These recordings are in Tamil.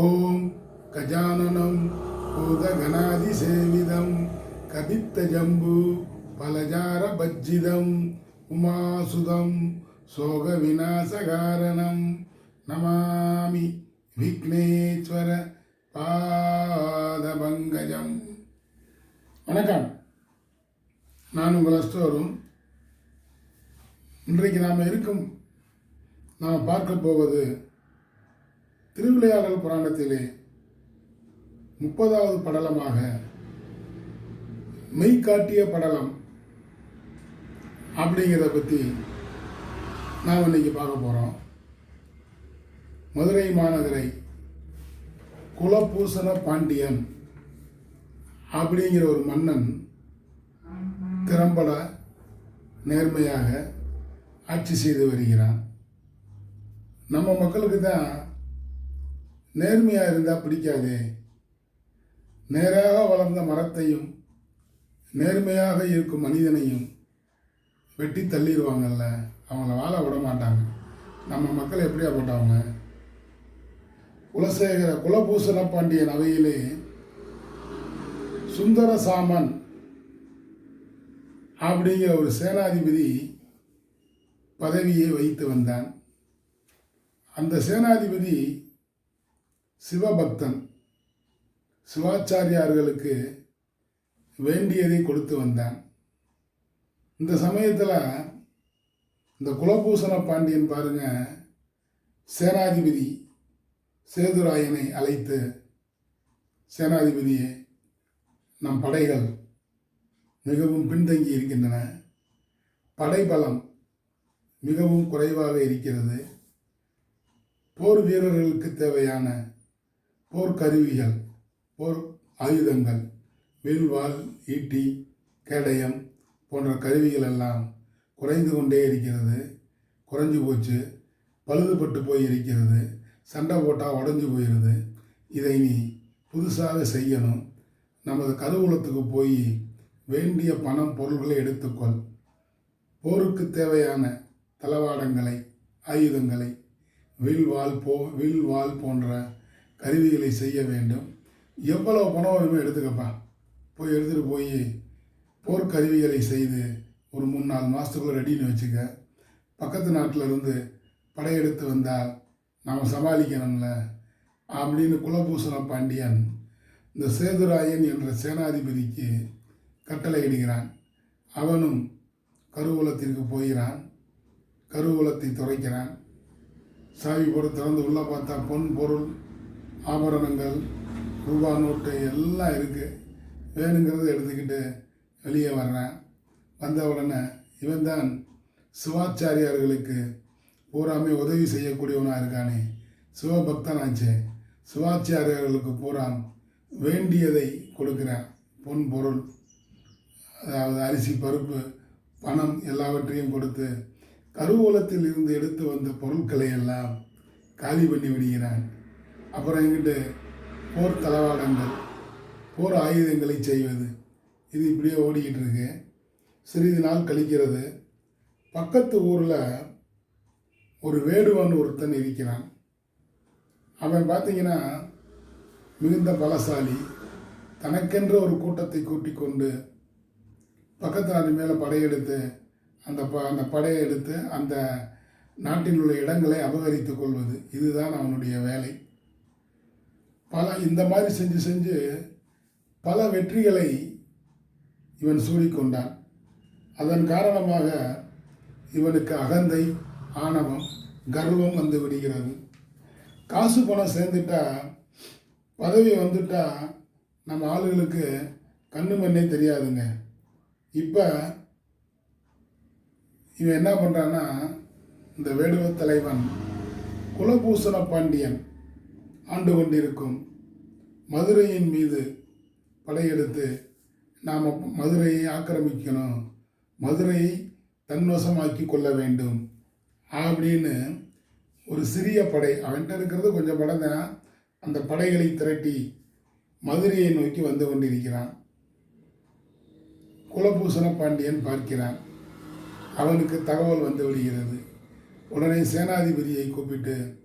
ஓம் கஜானனம் பூதகணாதிசேவிதம் கபித்த ஜம்பு பலஜார பஜ்ஜிதம் உமாசுதம் சோக விநாசகாரணம் நமாமி விக்னேஸ்வர பாதபங்கஜம். வணக்கம். நான் உங்கள் அஸ்டோரும் இன்றைக்கு நாம் இருக்கும் நாம் பார்க்க போவது திருவிளையாடல் புராணத்திலே முப்பதாவது படலமாக மெய்காட்டிய படலம் அப்படிங்கிறத பற்றி நாம் இன்னைக்கு பார்க்க போகிறோம் மதுரை மாநகரை குலபூசண பாண்டியன் அப்படிங்கிற ஒரு மன்னன் திறம்பட நேர்மையாக ஆட்சி செய்து வருகிறான். நம்ம மக்களுக்கு தான் நேர்மையாக இருந்தால் பிடிக்காதே. நேராக வளர்ந்த மரத்தையும் நேர்மையாக இருக்கும் மனிதனையும் வெட்டி தள்ளிடுவாங்கல்ல. அவங்கள வாழ விட மாட்டாங்க. நம்ம மக்கள் எப்படியா போட்டவங்க? குலசேகர குலபூசண பாண்டியன் அவையிலே சுந்தர சாமன் அப்படிங்கிற ஒரு சேனாதிபதி பதவியை வைத்து வந்தான். அந்த சேனாதிபதி சிவபக்தன் சிவாச்சாரியார்களுக்கு வேண்டியதை கொடுத்து வந்தான். இந்த சமயத்தில் இந்த குலபூசண பாண்டியன் பாருங்க சேனாதிபதி சேதுராயனை அழைத்து சேனாதிபதியே நம் படைகள் மிகவும் பின்தங்கி இருக்கின்றன. படைபலம் மிகவும் குறைவாக இருக்கிறது. போர் வீரர்களுக்கு தேவையான போர்க்கருவிகள் போர் ஆயுதங்கள் வில்வாள் ஈட்டி கேடயம் போன்ற கருவிகள் எல்லாம் குறைந்து கொண்டே இருக்கிறது. குறைஞ்சு போச்சு. பழுதுபட்டு போய் இருக்கிறது சண்டை போட்டால் உடஞ்சி போயிடுது இதை நீ புதுசாக செய்யணும். நமது கருவூலத்துக்கு போய் வேண்டிய பணம் பொருள்களை எடுத்துக்கொள். போருக்கு தேவையான தளவாடங்களை ஆயுதங்களை வில் வாள் போ வில்வால் போன்ற கருவிகளை செய்ய வேண்டும். எவ்வளவு பணம் வருமோ எடுத்துக்கப்பா. போய் எடுத்துகிட்டு போய் போர்க்கருவிகளை செய்து ஒரு மூணு நாலு மாதத்துக்குள்ளே ரெடின்னு வச்சுக்க. பக்கத்து நாட்டில் இருந்து படையெடுத்து வந்தால் நாம் சமாளிக்கணும்ல. அப்படின்னு குலபூசண பாண்டியன் இந்த சேதுராயன் என்ற சேனாதிபதிக்கு கட்டளையிடுகிறான். அவனும் கருவூலத்திற்கு போகிறான். கருவூலத்தை துறைக்கிறான் சாவி போட திறந்து உள்ளே பார்த்தா பொன் பொருள். ஆபரணங்கள் ரூபா நோட்டு எல்லாம் இருக்குது வேணுங்கிறத எடுத்துக்கிட்டு வெளியே வர்றேன். வந்த உடனே இவன் தான் சிவாச்சாரியார்களுக்கு பூராமே உதவி செய்யக்கூடியவனாக இருக்கானே. சிவபக்தனாச்சே. சிவாச்சாரியர்களுக்கு பூராம் வேண்டியதை கொடுக்குறேன். பொன் பொருள் அதாவது அரிசி பருப்பு பணம் எல்லாவற்றையும் கொடுத்து கருவூலத்தில் இருந்து எடுத்து வந்த பொருட்களை எல்லாம் காலி பண்ணி விடுகிறான். அப்புறம் எங்கிட்டு போர் தளவாடங்கள் போர் ஆயுதங்களை செய்வது. இது இப்படியே ஓடிக்கிட்டு இருக்கு சிறிது நாள் கழிக்கிறது. பக்கத்து ஊரில் ஒரு வேடுவன் ஒருத்தன் இருக்கிறான். அவன் பார்த்தீங்கன்னா மிகுந்த பலசாலி. தனக்கென்ற ஒரு கூட்டத்தை கூட்டிக் கொண்டு பக்கத்து நாட்டு மேலே படையெடுத்து அந்த ப அந்த படையை எடுத்து அந்த நாட்டில் உள்ள இடங்களை அபகரித்து கொள்வது. இதுதான் அவனுடைய வேலை. பல இந்த மாதிரி செஞ்சு செஞ்சு பல வெற்றிகளை இவன் சூடிக்கொண்டான். அதன் காரணமாக இவனுக்கு அகந்தை ஆணவம் கர்வம் வந்து விடுகிறது. காசு பணம் சேர்ந்துட்டா பதவி வந்துட்டா நம்ம ஆளுகளுக்கு கண்ணு மண்ணே தெரியாதுங்க. இப்போ இவன் என்ன பண்ணுறான்னா இந்த வேடுவ தலைவன் குலபூசண பாண்டியன் ஆண்டு கொண்டிருக்கும். மதுரையின் மீது படையெடுத்து நாம் மதுரையை ஆக்கிரமிக்கணும். மதுரையை தன்வசமாக்கி கொள்ள வேண்டும். அப்படின்னு ஒரு சிறிய படை அவன்கிட்ட இருக்கிறது கொஞ்சம் படம் தான். அந்த படைகளை திரட்டி மதுரையை நோக்கி வந்து கொண்டிருக்கிறான். குலபூசண பாண்டியன் பார்க்கிறான். அவனுக்கு தகவல் வந்து விடுகிறது. உடனே சேனாதிபதியை கூப்பிட்டு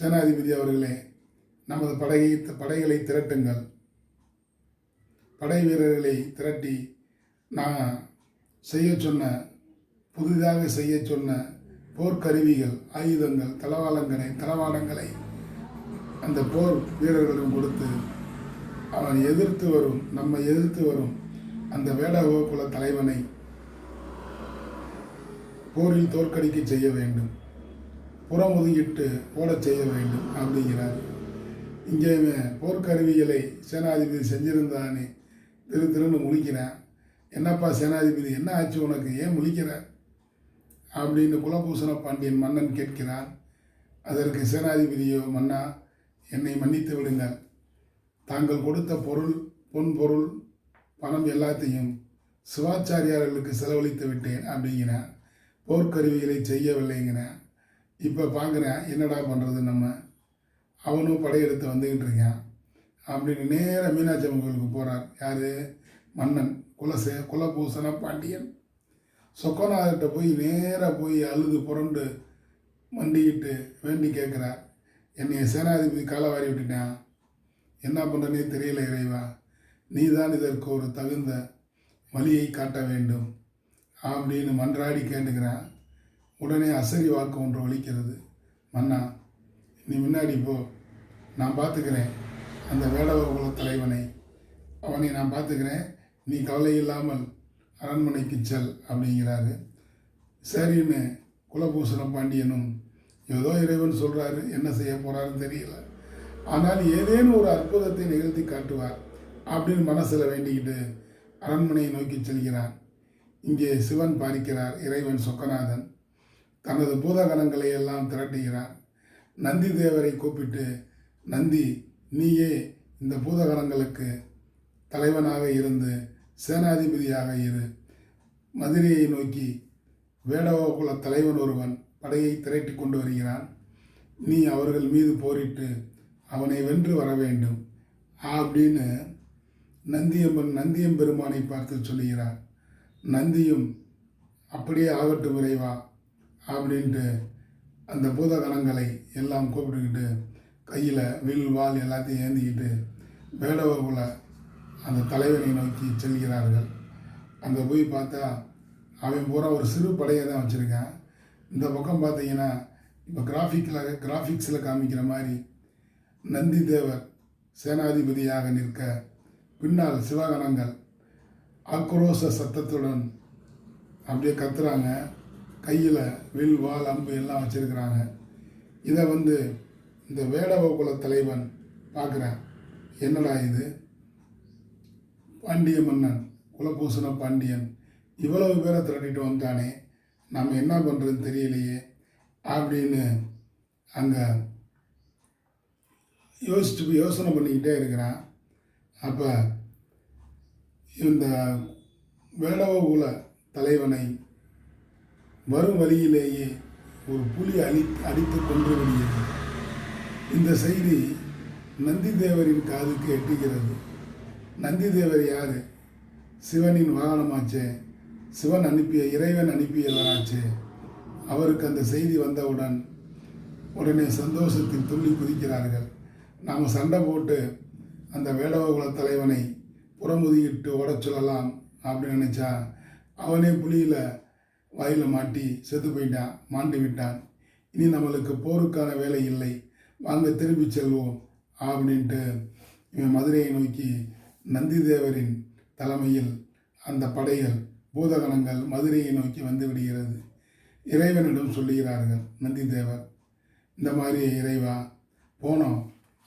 சேனாதிபதி அவர்களே நமது படையை படைகளை திரட்டுங்கள். படை வீரர்களை திரட்டி நான் செய்ய சொன்ன புதிதாக செய்ய சொன்ன போர்க்கருவிகள் ஆயுதங்கள் தளவாளங்களை தளவாடங்களை அந்த போர் வீரர்களிடம் கொடுத்து அவன் எதிர்த்து வரும் நம்மை எதிர்த்து வரும் அந்த வேடகோ குல தலைவனை போரில் தோற்கடிக்க செய்ய வேண்டும். புறமுதுகிட்டு ஓடச் செய்ய வேண்டும் அப்படிங்கிறார். இங்கே போர்க்கருவிகளை சேனாதிபதி செஞ்சிருந்தானே? திரு திருன்னு முழிக்கிறேன். என்னப்பா சேனாதிபதி என்ன ஆச்சு உனக்கு? ஏன் முழிக்கிற? அப்படின்னு குலபூசண பாண்டியன் மன்னன் கேட்கிறான். அதற்கு சேனாதிபதியோ மன்னா என்னை மன்னித்து விடுங்கள். தாங்கள் கொடுத்த பொருள் பொன் பொருள் பணம் எல்லாத்தையும் சிவாச்சாரியார்களுக்கு செலவழித்து விட்டேன் அப்படிங்கிறேன். போர்க்கருவிகளை செய்யவில்லைங்கிறேன். இப்போ பார்க்குறேன் என்னடா பண்ணுறது நம்ம? அவனும் படையெடுத்து வந்துக்கிட்டு இருக்கான் அப்படின்னு நேராக மீனாட்சி அம்மன் கோயிலுக்கு போகிறார் யார்? மன்னன். குலசே குலபூசண பாண்டியன். சொக்கநாதர்கிட்ட போய் நேராக போய் அழுது புரண்டு மண்டிக்கிட்டு வேண்டி கேட்குறார். என்னை சேனாதிபதி காலை வாரி விட்டுட்டான். என்ன பண்ணுறனே தெரியல இறைவா. நீ தான் இதற்கு ஒரு தகுந்த வழியை காட்ட வேண்டும். அப்படின்னு மன்றாடி கேட்டுக்கிறான். உடனே அசரி வாக்கு ஒன்று ஒழிக்கிறது மன்னா நீ முன்னாடி போ. நான் பார்த்துக்கிறேன். அந்த வேடவ குல தலைவனை அவனை நான் பார்த்துக்கிறேன். நீ கவலை இல்லாமல் அரண்மனைக்கு செல் அப்படிங்கிறாரு. சரின்னு குலபூஷண பாண்டியனும் ஏதோ இறைவன் சொல்கிறாரு என்ன செய்ய போகிறாருன்னு தெரியல. ஆனால் ஏதேனும் ஒரு அற்புதத்தை நிகழ்த்தி காட்டுவார் அப்படின்னு மனசில் வேண்டிக்கிட்டு அரண்மனையை நோக்கி செல்கிறான். இங்கே சிவன் பாரிக்கிறார் இறைவன் சொக்கநாதன். தனது பூதகணங்களை எல்லாம் திரட்டுகிறார் நந்தி தேவரை கூப்பிட்டு நந்தி நீயே இந்த பூதகரங்களுக்கு தலைவனாக இருந்து சேனாதிபதியாக இரு. மதுரையை நோக்கி வேடவகுல தலைவன் ஒருவன் படையை திரட்டி கொண்டு வருகிறான். நீ அவர்கள் மீது போரிட்டு அவனை வென்று வர வேண்டும். அப்படின்னு நந்தியம்மன் நந்தியம் பெருமானை பார்த்து சொல்லுகிறார். நந்தியும் அப்படியே ஆகட்டும் விரைவா அப்படின்ட்டு அந்த பூதகணங்களை எல்லாம் கூப்பிட்டுக்கிட்டு கையில் வில் வால் எல்லாத்தையும் ஏந்திக்கிட்டு வேடவகுல அந்த தலைவனை நோக்கி செல்கிறார்கள். அங்கே போய் பார்த்தா அவன் பூரா ஒரு சிறு படையை தான் வச்சுருக்கான். இந்த பக்கம் பார்த்தீங்கன்னா இப்போ கிராஃபிக்கில் கிராஃபிக்ஸில் காமிக்கிற மாதிரி நந்தி தேவர் சேனாதிபதியாக நிற்க பின்னால் சிவகணங்கள் ஆக்ரோஷ சத்தத்துடன் அப்படியே கத்துறாங்க. கையில் வில் வால் அம்பு எல்லாம் வச்சுருக்கிறாங்க. இதை வந்து இந்த வேடவகுல தலைவன் பார்க்குறேன். என்னடா இது? பாண்டிய மன்னன் குலபூசண பாண்டியன் இவ்வளவு பேரை திரட்டிட்டு வந்தானே நம்ம என்ன பண்ணுறதுன்னு தெரியலையே அப்படின்னு அங்கே யோசிச்சு யோசனை பண்ணிக்கிட்டே இருக்கிறான். அப்போ இந்த வேடவகுல தலைவனை வரும் வழியிலேயே ஒரு புலி அழி அடித்து கொன்று விடுகிறது. இந்த செய்தி நந்தி தேவரின் காதுக்கு எட்டுகிறது நந்தி தேவர் யார்? சிவனின் வாகனமாச்சே. சிவன் அனுப்பிய இறைவன் அனுப்பியவராச்சே. அவருக்கு அந்த செய்தி வந்தவுடன் உடனே சந்தோஷத்தில் துள்ளி குதிக்கிறார்கள். நாம் சண்டை போட்டு அந்த வேடவகுல தலைவனை புறமுதுகிட்டு ஓடச் சொல்லலாம் அப்படின்னு நினச்சா அவனே புலியில் வாயில் மாட்டி செத்து போயிட்டான் மாண்டு விட்டான். இனி நம்மளுக்கு போருக்கான வேலை இல்லை. வாங்க திரும்பி செல்வோம். அப்படின்ட்டு இவன் மதுரையை நோக்கி நந்திதேவரின் தலைமையில் அந்த படைகள் பூதகணங்கள் மதுரையை நோக்கி வந்து விடுகிறது. இறைவனிடம் சொல்லுகிறார்கள் நந்திதேவர் இந்த மாதிரி இறைவா போனோம்.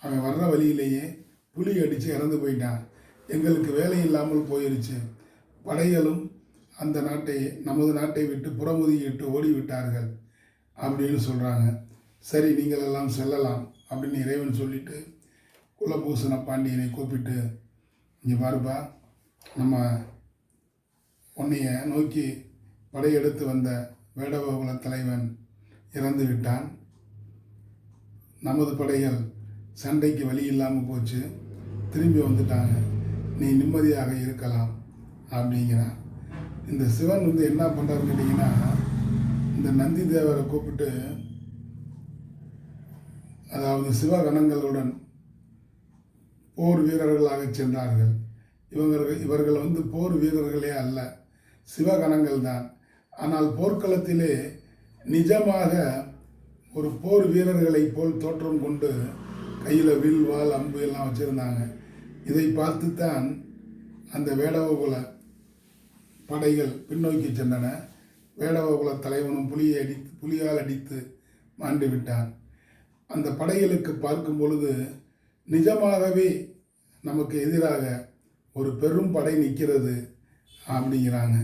அவன் வர்ற வழியிலேயே புலி அடித்து இறந்து போயிட்டான். எங்களுக்கு வேலை இல்லாமல் போயிடுச்சு படைகளும் அந்த நாட்டை நமது நாட்டை விட்டு புறமுதுகிட்டு ஓடி விட்டார்கள் அப்படின்னு சொல்கிறாங்க சரி நீங்கள் எல்லாம் செல்லலாம் அப்படின்னு இறைவன் சொல்லிட்டு குலபூசண பாண்டியனை கூப்பிட்டு இங்கே பாருப்பா நம்ம உன்னைய நோக்கி படையெடுத்து வந்த வேடபகுல தலைவன் இறந்து விட்டான். நமது படைகள் சண்டைக்கு வழி இல்லாமல் போச்சு. திரும்பி வந்துட்டாங்க. நீ நிம்மதியாக இருக்கலாம் அப்படிங்கிறான். இந்த சிவன் வந்து என்ன பண்ணுறாருன்னு கேட்டிங்கன்னா இந்த நந்தி தேவரை கூப்பிட்டு அதாவது சிவகணங்களுடன் போர் வீரர்களாக சென்றார்கள். இவர்கள் இவர்கள் வந்து போர் வீரர்களே அல்ல சிவகணங்கள் தான். ஆனால் போர்க்களத்திலே நிஜமாக ஒரு போர் வீரர்களைப் போல் தோற்றம் கொண்டு கையில் வில் வாள் அம்பு எல்லாம் வச்சுருந்தாங்க. இதை பார்த்துத்தான் அந்த வேடவகுல படைகள் பின்னோக்கி சென்றன. வேடவகுல தலைவனும் புலியை அடித்து புலியால் அடித்து மாண்டு விட்டான். அந்த படைகளுக்கு பார்க்கும் பொழுது நிஜமாகவே நமக்கு எதிராக ஒரு பெரும் படை நிற்கிறது அப்படிங்கிறாங்க.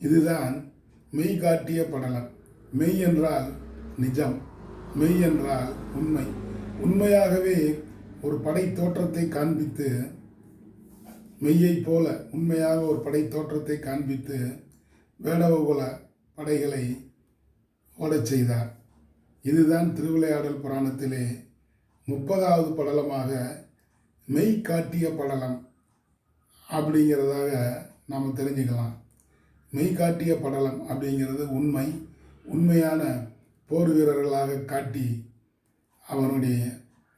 இதுதான் மெய் காட்டிய படலம். மெய் என்றால் நிஜம் மெய் என்றால் உண்மை. உண்மையாகவே ஒரு படை தோற்றத்தை காண்பித்து மெய்யை போல உண்மையாக ஒரு படை தோற்றத்தை காண்பித்து வேடவகுல படைகளை ஓடச் செய்தார். இதுதான் திருவிளையாடல் புராணத்திலே முப்பதாவது படலமாக மெய் காட்டிய படலம் அப்படிங்கிறதாக நாம் தெரிஞ்சுக்கலாம். மெய் காட்டிய படலம் அப்படிங்கிறது உண்மை உண்மையான போர் வீரர்களாக காட்டி அவனுடைய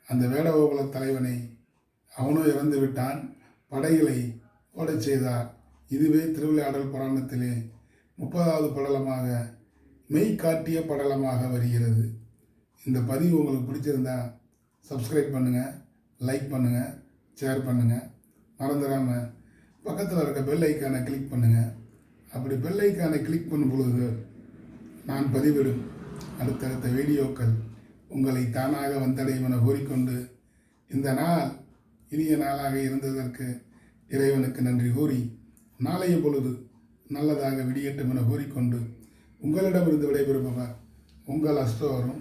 அந்த வேடகோகுல தலைவனை அவனும் இறந்து விட்டான் படைகளை ஓடச் செய்தார். இதுவே திருவிளையாடல் புராணத்திலே முப்பதாவது படலமாக மெய் காட்டிய படலமாக வருகிறது. இந்த பதிவு உங்களுக்கு பிடிச்சிருந்தா சப்ஸ்கிரைப் பண்ணுங்கள் லைக் பண்ணுங்கள் ஷேர் பண்ணுங்கள் மறந்துடாமல் பக்கத்தில் இருக்க பெல் ஐக்கானை கிளிக் பண்ணுங்கள் அப்படி பெல் ஐக்கானை கிளிக் பண்ணும் பொழுது நான் பதிவிடும் அடுத்தடுத்த வீடியோக்கள் உங்களை தானாக வந்தடையும் என கூறிக்கொண்டு இந்த நாள் இனிய நாளாக இருந்ததற்கு இறைவனுக்கு நன்றி கூறி நாளைய பொழுது நல்லதாக விடியட்டும் என கூறிக்கொண்டு உங்களிடமிருந்து விடைபெறுபவர் உங்கள் அஸ்தோரும்